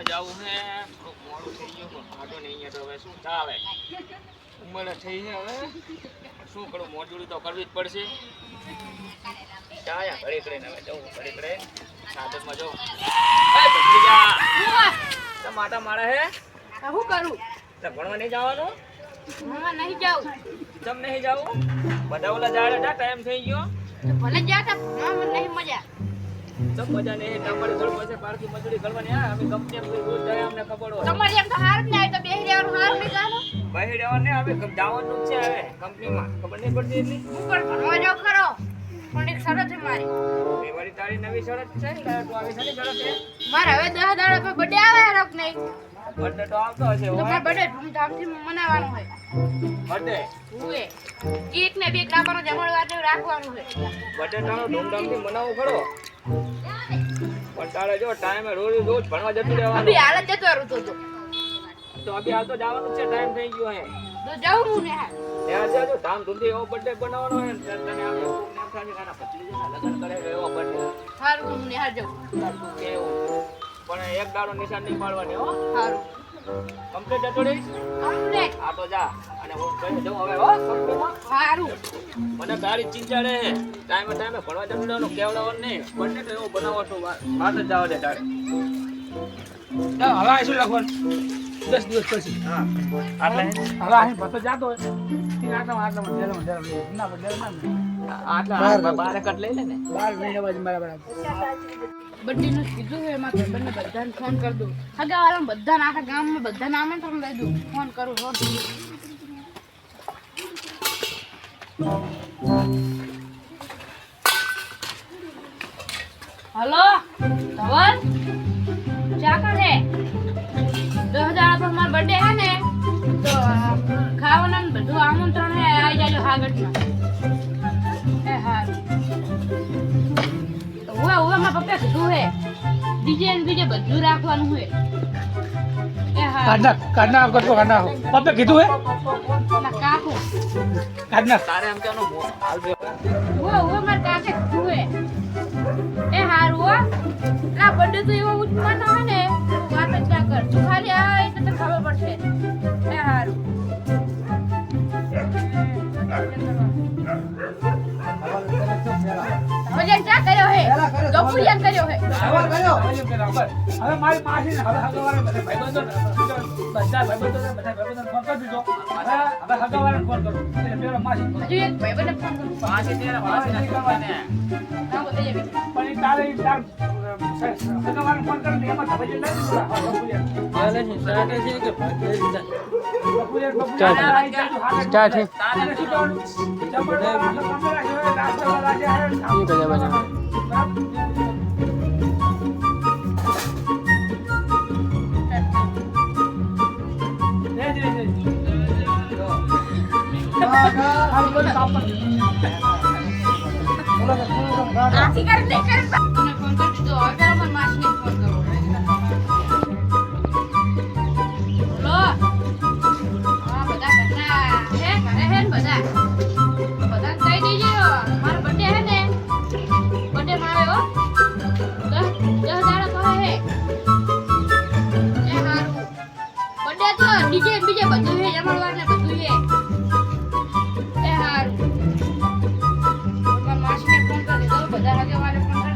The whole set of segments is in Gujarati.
ગામમાં જવું છે થોડુંક મોડું થઈ ગયું પણ વાંધો નહીં અહીંયા તો હવે શું ચાલે ઉંમર થઈ છે હવે. શું કરું મોજૂરી તો કરવી જ પડશે. ચાયા ઘડી કરીને હવે જવું ઘડી કરે સાધનમાં જવું. માતા મારે હે? શું કરું? તમે ભણવા નહીં જવાનું? હું નહીં જાઉં. ચમ નહીં જવું બધા ઓલા જાડે ટાઈમ થઈ ગયો. ભલે જ્યાં તા ભણવામાં નહીં મજા. ચમ તમારે થોડું પછી પારકી મજૂરી કરવાની હા અમે કંપની રોજ જાય અમને ખબર હોય. તમારે એમ તો હાર જ નહીં તો બેહી રહેવાનું હાર નહીં જાણો બહાર રહેવાનું હવે જવાનું છે હવે કંપનીમાં ખબર નહીં પડતી એટલી? હું ભણવા જાઉં ખરો પણ એક શરત છે મારી. એ વળી તારી નવી શરત છે ને તું આવી સારી શરત છે. મારે હવે દસ દાડા પર બર્થડે આવે રોક નહીં બર્થડે તો આવતો હશે તો બર્થડે ધૂમધામથી મનાવવાનું હોય. બર્થડે હુએ. કેક ને બેક લાવવાનો જમણવાર રાખવાનું હોય. બર્થડે તારો ધૂમધામથી મનાવો ખરો. પણ તારે જો ટાઈમે રોજ રોજ ભણવા જતું રહેવાનું. અભી હાલ જતો રહું તો તો. તો અભી હાલ તો જવાનું છે ટાઈમ થઈ ગયો હે. તો જાઉં હું ને હાલ. જો ધામ ધામધૂમથી એવો બર્થડે બનાવવાનો હે ને તને આમ એવું ખાલી થાય કે આના ભત્રીજાના કરે એવો બર્થડે હારું હું ને હાલ જાઉં પણ એક દાડો નિશાન નહીં પાડવાની હો. હારું. કમ્પ્લીટ રહીશ આ તો જા. અને હું હવે હો હારું મને તારી ચિંતા રહે ટાઈમે ટાઈમે ભણવા જતું રહેવાનું કેવડાવવાનું નહીં. બંને તો એવું બનાવો છો વાત જ જવા દે તારે હવે શું લખવાનું દસ દિવસ પછી. હા. આટલે હવે અહીં ભતો જાતો હોય. ડેલામાં ડેલામાં ના પણ ના. આટલા બારે કટ લઈ લે ને. બાર મહિના બાજુ મારા બરાબર કીધું છે એમાં બંને બધાને ફોન કરી દઉં. હગા વાળા બધાને આખા ગામમાં બધાને આમંત્રણ લઈ દઉં. ફોન કરું ફોન હલો ધવલ? ચા કરે દસ હજાર પર મારો બર્થડે હે ને? તો ખાવાનું બધું આમંત્રણ હે આવી જાજો હાગટમાં ઓવે મારા હે ડીજે ને બીજે બધું રાખવાનું હે એ હા. કાઢના કાઢના કરતો કાઢના પપ્પે કીધું હે? કાકુ કાઢના તારે એમ કેવાનું હાલ બે ઓવે ઓવે મારા કાકે કીધું હે એ હારું હો. તો એવો ઉજવાનો હે ને વાત જ ના કર. તું ખાલી આ એટલે ખબર પડશે. ચા કર્યો હે ગપુરિયા કર્યો હે હવે મારી માસી ને હવે હગવાળા બધા ભાઈબંધો બધા ભાઈબંધો બધા ભાઈબંધો ફોન કરી દીધો હવે હવે હગવાળાને ફોન કરો એટલે પેલો માસી હજુ એક ભાઈબંધને ફોન કરું ત્યારે પાછી નથી કરવાની. ના બતાઈએ. પણ એ તારે તાર હગવાળાને ફોન કરો ને એમાં તમે જે નથી ગફુરિયા સ્ટાર્ટ છે. તારે શું સ્ટાર્ટ જમણવાર આટલો કામે રાખ્યો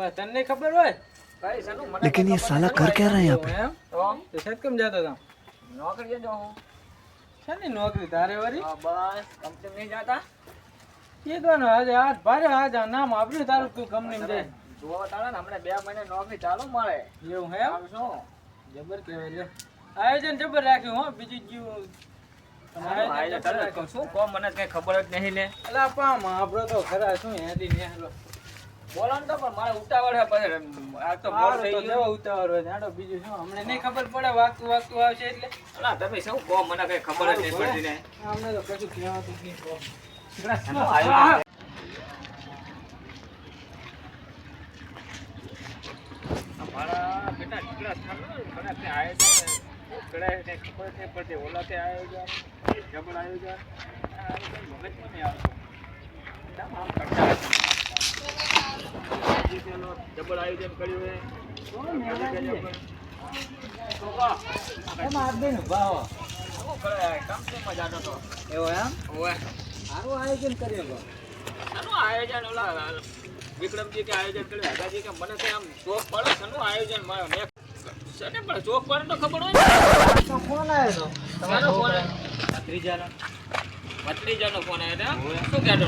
તને નહીં ખબર હોય ભાઈ, શાનું મને लेकिन ये ખબર साला कर क्या रहा है यहाँ पे એમ તો તો સાહેબ કેમ જતો હતા નોકરીએ જાઉં. શાની નોકરી તારે વળી હા, બસ કંપની નહીં જાતા કીધું ને આજે આજ ભારે આજ આ નામ આપ્યું તારું તું કંપની જાય જુઓ તારે ને હમણાં બે મહિને નોકરી ચાલુ મળે એવું હે એમ? આમ શું જબર કહેવાય લે આયોજન જબર રાખ્યું હો બીજું ગયું આયોજન તારે કહું શું કહો મને કઈ ખબર જ નહીં ને અલા પામ આપણો તો ખરા શું હેડી નેહલો બોલો તો પણ મારે ઉતાવળ છે પછી આ તો મોડું હારું થઈ તો ઉતાવળ હોય હાડો બીજું શું? અમને નહીં ખબર પડે વાગતું વાગતું આવશે એટલે. ના તમે શું કહો? મને કઈ ખબર જ નહીં પડતી ને. અમને તો કશું કહેવાતું નહીં. આયોજન અમારા બેટા આયોજન કડાય કઈ ખબર નહીં પડતી. ઓલા તે. આયોજન જબર આયોજન આ આયોજન મગજમાં નહીં આવતું? આમ કરતા પેલો આયોજન કર્યું વિક્રમજી કે આયોજન કર્યું હગાજી કે મને આમ શોખ પડે શાનું આયોજન મારે મેં પણ શોખ પડે તો? ખબર હોય ફોન આવ્યો તો ફોન ત્રીજાનો ભત્રીજાનો ફોન આવ્યો શું કહેતો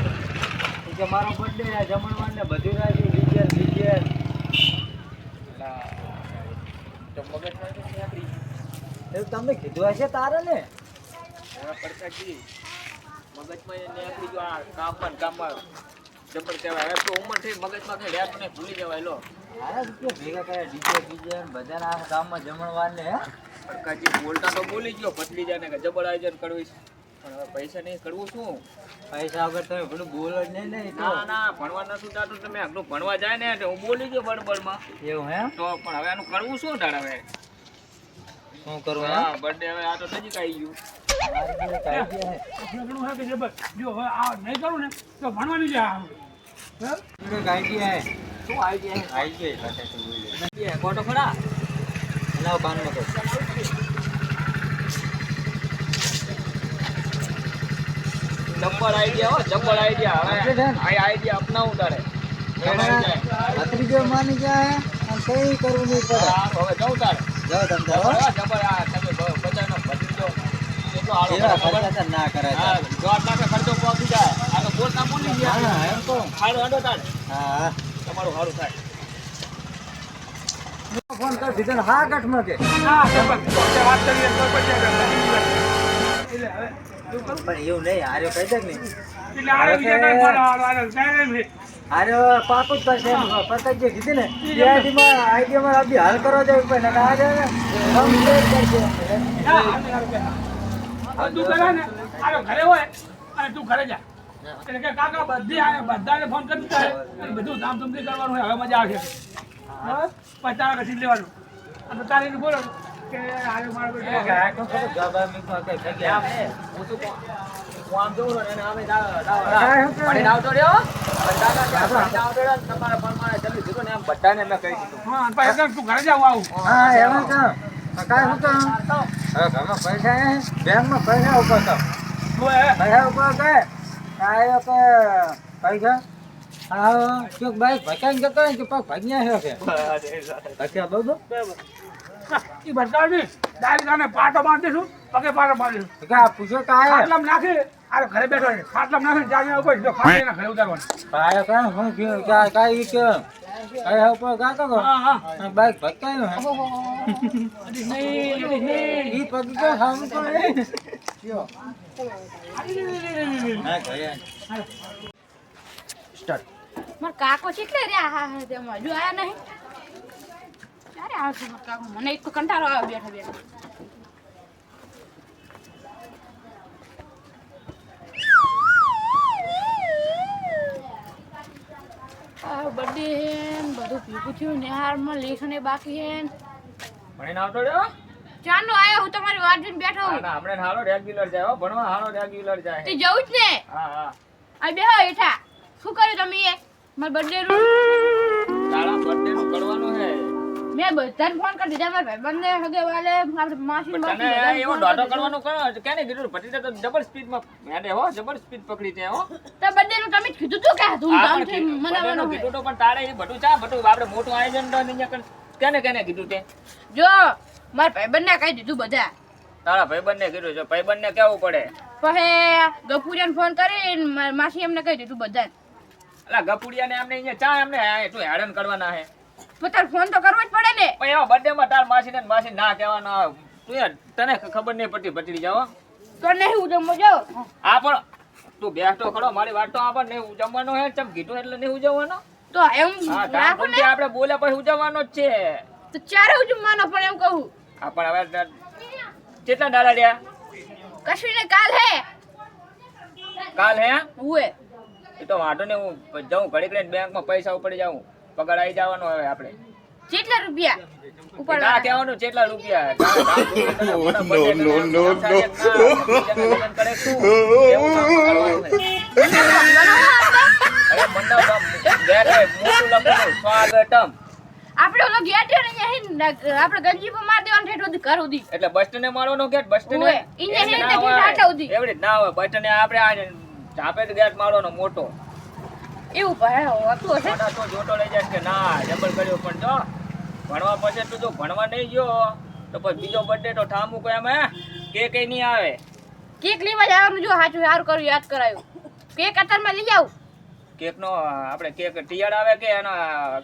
કે મારો બર્થડે જમણવાર ને બધું રાજી ડીજે ડીજે એવું તમે કીધું હશે તારે ને? હવે પડકાજી મગજમાં નીકળી ગયો આ કામમાં ને કામમાં જબર કહેવાય. હવે તો ઉંમર થઈ મગજમાં કઈ રેપ નહીં ભૂલી જવાય લો. મારા રૂપિયા ભેગા કર્યા ડીજે ડીજે બધાના આ ગામમાં જમણવાર ને પડકાજી બોલતા તો બોલી ગયો ભત્રીજાને કે જબર આયોજન કરવું છે પણ હવે પૈસા નહીં કરવું શું? પૈસા વગર તમે પેલું બોલો જ નહીં ને ના ના ભણવા નતું જાતું તમે આગળ ભણવા જાય ને એટલે હું બોલી ગયો બળબડમાં એવું હે તો પણ હવે આનું કરવું શું તારે હવે? શું કરવું હે બર્થડે હવે આ તો નજીક આવી ગયું. જો હવે આ નહીં કરું ને તો ભણવાનું જ આ. બી હે. શું ખરા લાવ જબ્બર આઈડિયા હો જબ્બર આઈડિયા હવે? આ આઈડિયા અપનાવું તારે ત્રીજો માની જાય અને કઈ કરવું નહીં પડે. હવે જવું તારે. જાઓ તમ જબર આ તમે બધાનો ભત્રીજો હારો ના કરે હા લાખે ખર્ચો પહોંચી જાય. આ તો બોલ ના બોલી ગયા. એમ કહું. સારું હાલો તારે. હા. તમારું સારું થાય. ફોન કરી દીધો હા ગઠમાં કે. હા, વાત કરીએ તો પછી એટલે હવે એવું કરું? પણ એવું નહીં આર્યો કહી દે પાકું જ કરશે પતંગ જે કીધી ને એ આઈડીમાં આઈડીમાં આપી હાલ કરવા જવું પડે ને આજે કમ્પ્લેટ કરશે. હા, હાલે, હાલે, હાલે. હવે તું કરે ને આરો ઘરે હોય અને તું ઘરે જા. એટલે કે કાકા બધી બધાને ફોન કરી દીધા અને બધું ધામધૂમથી કરવાનું હોય હવે મજા આવશે. બસ પછી તારા લેવાનું. અને તારે બોલો બધાને મેં કહી દીધું. હા અને પછી એકદમ તું ઘરે જાવ આવું હા એમાં કાંઈ શું ઘરમાં પૈસા બેંકમાં પૈસા ઉપર તો તું એ પૈસા ઉપર કે આયો કે પૈસા હા ચોક બાઈક ભકાઈને જતો ને કે? પગ ભાગ્યા છે બાબુ એ નહીં ડાયરેક્ટ આને પાટો બાંધી દઈશું પગે પાટો બાંધી દઈશું કે આ પૂછો ખાટલામાં નાખી આ ઘરે બેઠો છે ખાટલામાં નાખી જાગીને ઉપર જો ખાટલી ઘરે ઉતારવાનું આયો કાં શું થયું કા કાંઈ કે પૈસા ઉપર કા કહો હા બાઈક ભટકાયું પગ તો હમ તો એ ના ઘરે સ્ટાર્ટ મારા કાકો કેટલે રહ્યા હા હા તેમાં હજુ આયા નહીં ક્યારે આવશે મારા મને એક કંટાળો આવે બેઠા બેઠા બર્થડે હે ને બધું ભેગું થયું નિહારમાં લેખને બાકી હે ભણીને આવતો રહ્યો? ચાલો આયો હું તમારી વાત જોઈને બેઠો હા, ના, હમણાં હારો regular જાય હો, ભણવા હાલો રેગ્યુલર જાય. તે જવું જ ને હા, હા. આ બેહો શું કર્યું તમે એ મારા બર્થડે નું તારા birthday નું કરવાનું હે. મેં બધાને ફોન કરી દીધા મારા ભાઈબંધને હગે વાલે આપણે માસી માસી એવો ડોટો કરવાનો કરો, કેને કીધું? ભત્રીજા તો ડબલ સ્પીડમાં મેડે હો, ડબલ સ્પીડ પકડી તે હો. તો બર્થડે નું તમે કીધું તું કે તું કામથી કીધું, birthday મનાવવાનું નું હોય. કીધું તો પણ તારે એ બધું ચા, બધું આપણે મોટું આયોજન તો અહીંયા કણ- કેને કેને કીધું તે? જો મારા ભાઈબંધને કહી દીધું બધા. તારા ભાઈબંધને કીધું છે. ભાઈબંધને કેવું પડે. પછી ગપુરિયાને ફોન કરીને માસી એમને કહી દીધું બધા અલા ગપુડિયાને એમને અહીંયા ચા એમને તું હેરાન કરવાના હે. તારે ફોન તો કરવો જ પડે ને. પણ એવા બર્થડે માં તાર માસી ને માસી ના કહેવાના તું યાર તને ખબર નહીં પડતી ભત્રીજા જાવ તો નહીં હું જમવા જાઉં આ પણ તું બેસતો ખડો મારી વાત તો આપણ નહીં જમવાનો હે ચમ કીધું એટલે નહીં ઉજવવાનો તો એમ રાખો ને. આપણે બોલે પછી ઉજવવાનો જ છે. તો ચારે ઉજવવાનો પણ એમ કહું. આ પણ હવે કેટલા દાડા રહ્યા કશું ને કાલ હે. કાલ હે? હુએ. એ તો વાંધો નહીં હું જાઉં ઘડીક બેંકમાં પૈસા ઉપડી જાઉં. પગાર આવી જવાનો હવે આપણે કેટલા રૂપિયા ઉપર ના કહેવાનું કેટલા રૂપિયા આપણે ઓલો ગેટ છે ને અહીંયા હે ને, આપણે ગંજી પર માર દેવાનું ઠેઠ સુધી ઘર સુધી એટલે બસ સ્ટેન્ડે મારવાનો ગેટ બસ સ્ટેન્ડે ઈને ના હોય. ગેટ આટલા સુધી. એવી ના હોય બસ સ્ટેન્ડે આપણે આ ઝાપે ગેટ મારવાનો મોટો એવું ભાઈ હતું હશે તો જોતો લઈ જાય કે ના ડબલ કર્યો પણ જો ભણવા પછી તું જો ભણવા નહીં ગયો તો પછી બીજો બર્થડે તો ઠામું કોઈ એમ હે? કે કઈ નહીં આવે. કેક લેવા જવાનું જો સાચું સારું કર્યું યાદ કરાયું. કેક અત્યારમાં લઈ આવું. કેક નો આપણે કેક ટિયાળ આવે કે એનો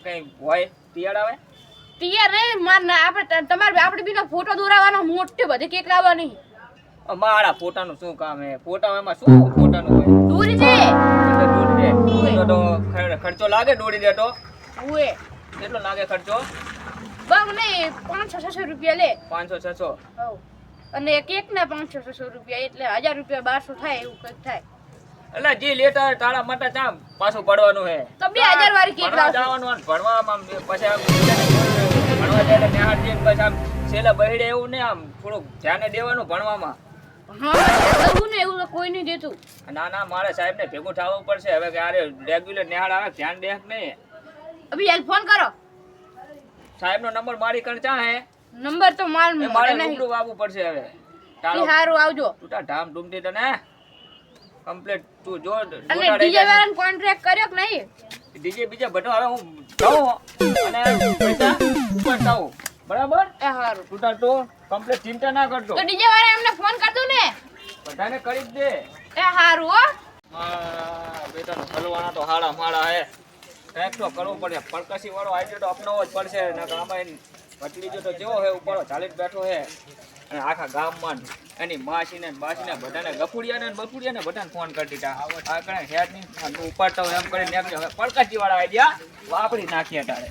કઈ હોય ટિયાળ આવે? તૈયાર રે માર ના આપણે તમારે આપણે બીનો ફોટો દોરાવાનો મોટે બધે કેક લાવવાની. મારા ફોટાનું શું કામ હે? ફોટા એમાં શું ફોટાનું હોય? ખર્ચો લાગે દોડી દેતો ઉએ. કેટલો લાગે ખર્ચો? બમ નહીં પાંચસો છસો રૂપિયા લે. પાંચસો છસો. અને કેક ના પાંચસો છસો રૂપિયા એટલે હજાર રૂપિયા બારસો થાય એવું કંઈક થાય. એટલે જે લેતા તારા માટે ચામ પાછું પડવાનું હે. તો બે હજાર વાળી કેક લાવશું. જવાનું ભણવામાં પછી આમ ભણવા જાય જઈને પછી આમ છેલ્લે બહેડે એવું ને આમ થોડુંક ધ્યાન દેવાનું ભણવામાં. હા દઉં ને એવું કોઈ નહીં દેતું. ના ના મારે સાહેબને ભેગું થવું પડશે. હવે કે આરે રેગ્યુલર નિહાળ આવે ધ્યાન દે નહીં? અભી યાર ફોન કરો. સાહેબનો નંબર મારી કણ હે? નંબર તો માર મારે નહીં. આવવું પડશે હવે. તારો હારું આવજો. તું તા ધામ ધૂમથી તને કમ્પ્લીટ તું જો અને ડીજે વાળાને કોન્ટ્રાક્ટ કર્યો કે નહીં? ડીજે બીજા બધો હવે હું જાઉં અને પૈસા ઉપર થાઉં બરાબર? એ હારું. તું તાર તો કમ્પ્લીટ ચિંતા ના કરતો. તો ડીજે વાળા એમને ફોન કર દઉં ને. બધાને કરી જ દે. એ હારું હો. બેટા હલવાના તો હાડા માડા હે. કંઈક તો કરવું પડે. પડકસી વાળો આઈડિયો તો અપનાવવો જ પડશે. નકર આમાં એની ભત્રીજો તો જેવો હે ઉપર ચાલી જ બેઠો હે. અને આખા ગામમાં એની માસીને ને બાસીને બધાને ગફુડિયાને ને બફુડિયાને બધાને ફોન કરી દીધા. આ કણે હેડની ઉપાડતા હોય એમ કરીને પડકસી વાળા આઈડિયા વાપરી નાખ્યા તારે.